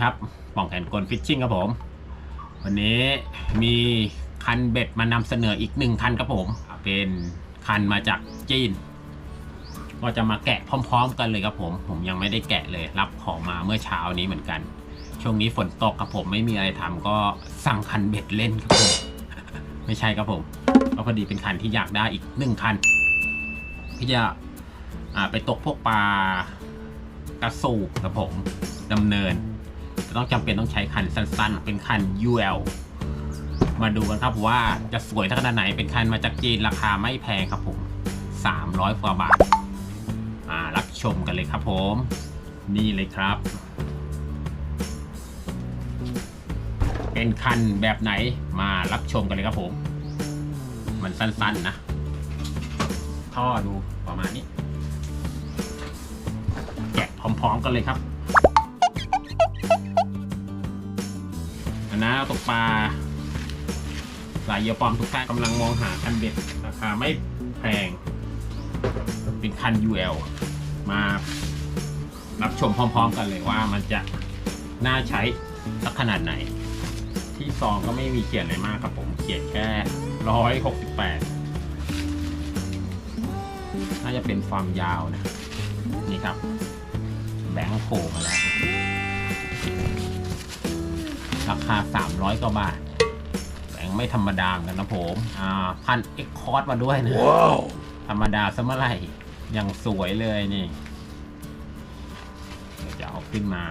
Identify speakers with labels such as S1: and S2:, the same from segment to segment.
S1: ครับป่องแขนกลฟิชชิ่งครับผม วันนี้มีคันเบ็ดมานำเสนออีกหนึ่งคันครับผม เป็นคันมาจากจีน ก็จะมาแกะพร้อม ๆ กันเลยครับผม ผมยังไม่ได้แกะเลยรับของมาเมื่อเช้านี้เหมือนกัน ช่วงนี้ฝนตกครับผมไม่มีอะไรทำก็สั่งคันเบ็ดเล่นครับผม ไม่ใช่ครับผมก็พอดีเป็นคันที่อยากได้อีกหนึ่งคันที่จะอ่าไปตกพวกปลากระสูบครับผมดำเนิน ต้องจำเป็นต้องใช้คันสั้นๆ เป็นคัน UL มาดูกันครับว่าจะสวยขนาดไหนเป็นคันมาจากจีนราคาไม่แพงครับผม300กว่าบาทอ่ารับชมกันเลยครับผม นี่เลยครับ เป็นคันแบบไหนมารับชมกันเลยครับผม มันสั้นๆนะท่อดูประมาณนี้ แกะพร้อมๆกันเลยครับ นะตกปลาสายเยอปอมทุกท่านกำลังมองหาคันเบ็ดราคาไม่แพง เป็นคัน UL มารับชมพร้อมๆกันเลยว่ามันจะน่าใช้สักขนาดไหน ที่ซองก็ไม่มีเขียนอะไรมากครับผมเขียนแค่ร้อยหกสิบแปดน่าจะเป็นความยาวนะ นี่ครับ แบงค์โผล่มาแล้ว ราคา 300 กว่าบาทแบงค์ไม่ธรรมดาเหมือนกันนะผม อ่า พันเอ็กคอร์สมาด้วยนะธรรมดาซะเมื่อไหร่ยังสวยเลยนี่เดี๋ยวจะเอาขึ้นมา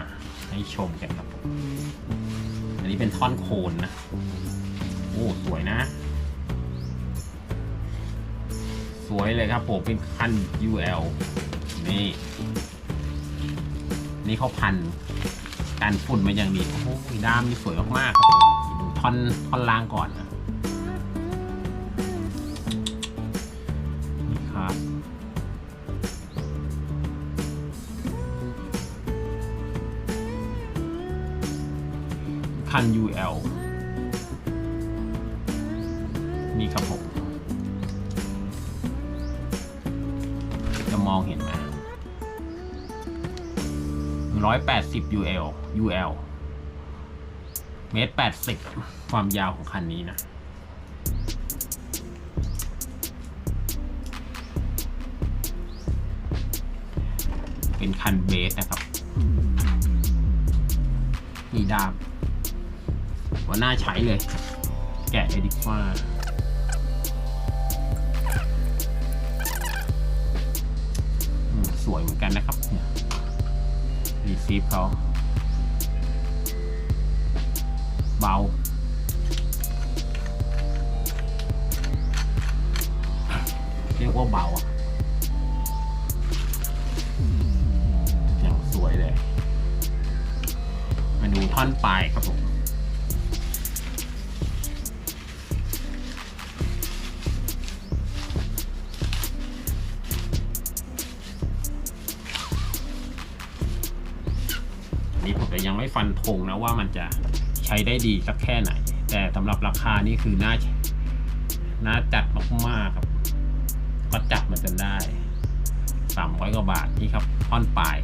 S1: ให้ชมกันครับผมอันนี้เป็นท่อนโคนนะ โอ้ สวยนะ สวยเลยครับผมเป็นคัน UL นี่ นี่เขาพัน การฝุ่นมาอย่างดีโอ้โหด้ามนี่สวยมากๆครับดูท่อนท่อนล่างก่อนนะนี่ครับคัน UL นี่ครับผมจะมองเห็นไหม ร้อยแปดสิบ UL UL เมตรแปดสิบความยาวของคันนี้นะเป็นคันเบสนะครับ มีดามว่าน่าใช้เลย แกะเลยดีกว่า สวยเหมือนกันนะครับเนี่ย รีซีฟเขาเบาเรียกว่าเบาอะอย่างสวยเลย มาดูท่อนปลายครับผม นี้ผมจะยังไม่ฟันธงนะว่ามันจะใช้ได้ดีสักแค่ไหน แต่สำหรับราคานี่คือน่าน่าจัดมากๆครับ ก็จับมันจนได้300กว่าบาทนี่ครับท่อนปลาย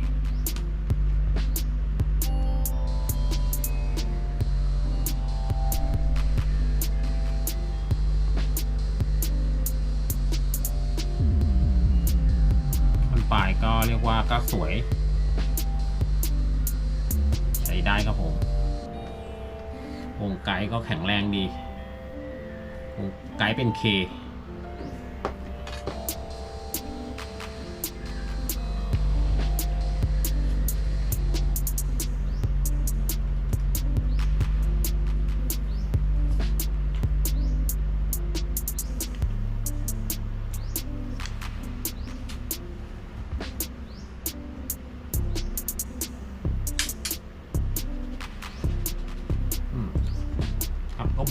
S1: ท่อนปลายก็เรียกว่าก็สวย ได้ครับผมวงไกด์ก็แข็งแรงดีวงไกด์เป็นเค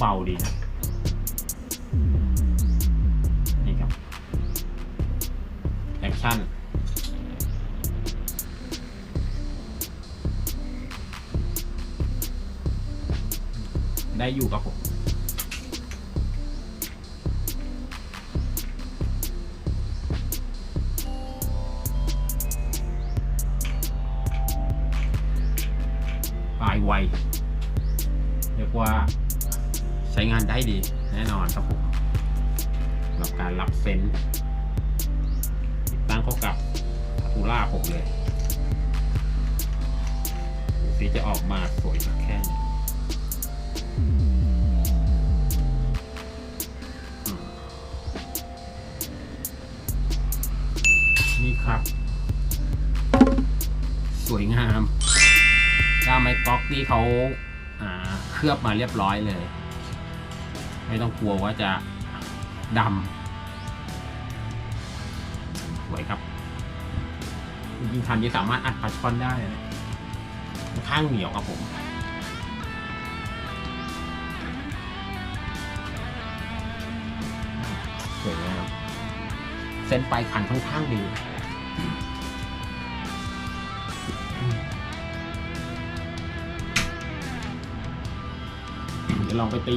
S1: เบาดีนะนี่ครับแอคชั่นได้อยู่ครับผมปลายหวเรียกว่า ใช้งานได้ดีแน่นอนครับผมสำหรับการรับเซนต์ติดตั้งเข้ากับทูล่าผมเลยดูสีจะออกมาสวยสักแค่ไหนนี่ครับ สวยงามด้ามไม้ก๊อกนี่เขาเคลือบมาเรียบร้อยเลย ไม่ต้องกลัวว่าจะดำสวยครับจริงๆทันจะสามารถอัดปลาช่อนได้นะค่อนข้างเหนียวครับผมสวยงามเส้นปลายขันค่อนข้างดีเดี๋ยวลองไปตี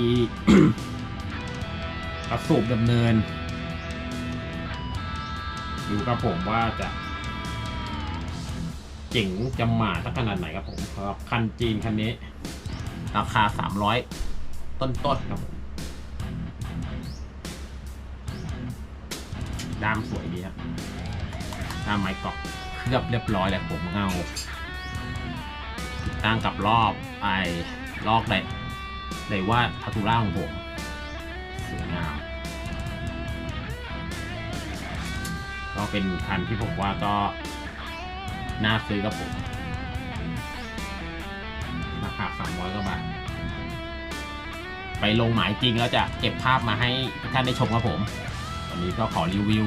S1: กระสูบดำเนิน ดูครับผมว่าจะเจ๋งจะหมาสักขนาดไหนครับผมสำหรับคันจีนคันนี้ ราคาสามร้อยต้นๆครับผมด้ามสวยดีครับด้ามไม้กรอกเคลือบเรียบร้อยแหละผมเงาตั้งกับรอบไอลอกเลยเลยว่าทัตูล่าของผม ก็เป็นคันที่ผมว่าก็น่าซื้อกับผม ราคาสามร้อยกว่าบาท ไปลงหมายจริงแล้วจะเก็บภาพมาให้ท่านได้ชมครับผม วันนี้ก็ขอรีวิว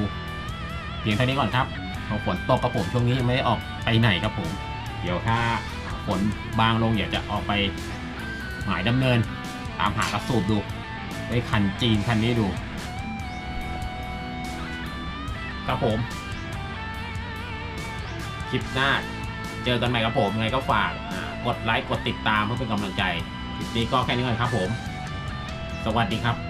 S1: เพียงเท่านี้ก่อนครับเพราะฝนตกกับผมช่วงนี้ไม่ได้ออกไปไหนครับผม เดี๋ยวถ้าฝนบางลงเดี๋ยวจะออกไปหมายดำเนิน ตามหากระสูบดูไว้คันจีนคันนี้ดู ครับผม คลิปหน้า เจอกันใหม่ครับผมยังไงก็ฝากกดไลค์กดติดตามเพื่อเป็นกำลังใจ คลิปนี้ก็แค่นี้ก่อนครับผม สวัสดีครับ